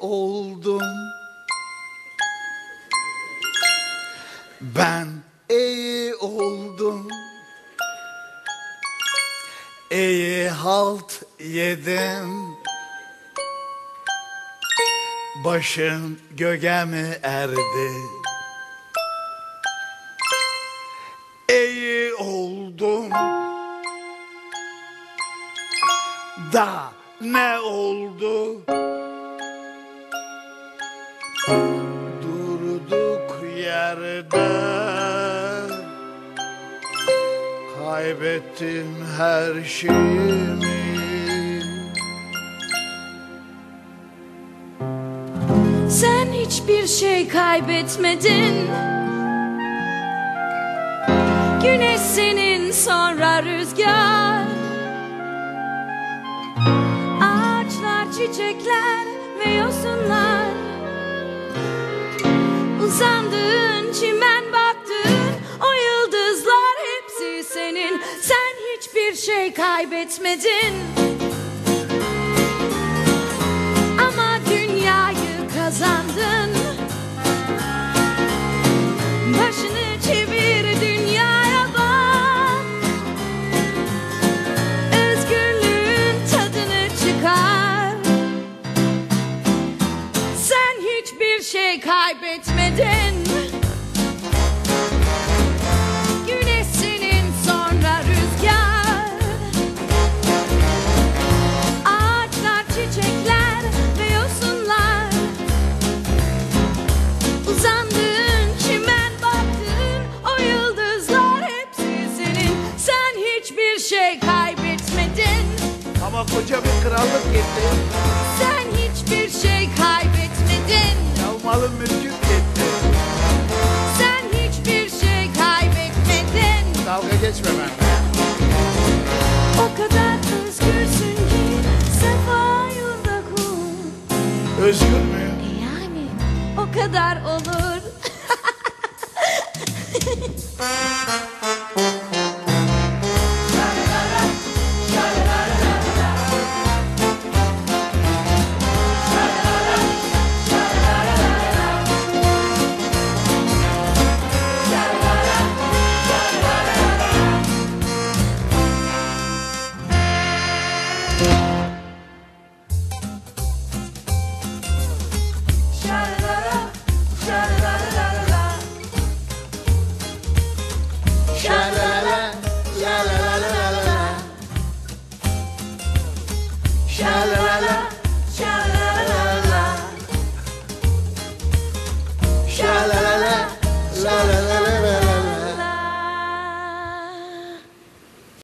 oldum. Ben iyi oldum. İyi halt yedim. Başım gögemi erdi. İyi oldum. Da ne oldu? Durduk yerde Kaybettim her şeyimi. Sen hiçbir şey kaybetmedin. Güneş senin sonra rüzgar. Ağaçlar, çiçekler ve yosunlar çimen baktığın o yıldızlar hepsi senin. Sen hiçbir şey kaybetmedin. Ama dünyayı kazandın. Başını çevir dünyaya bak. Özgürlüğün tadını çıkar. Sen hiçbir şey kaybetmedin Ama koca bir krallık gitti Sen hiçbir şey kaybetmedin. Yalmalı mülküm gitti Sen hiçbir şey kaybetmedin. Dalga geçme benimle. O kadar özgürsün ki sefa yolda kul Özgür müyüm? Yani o kadar olur La la la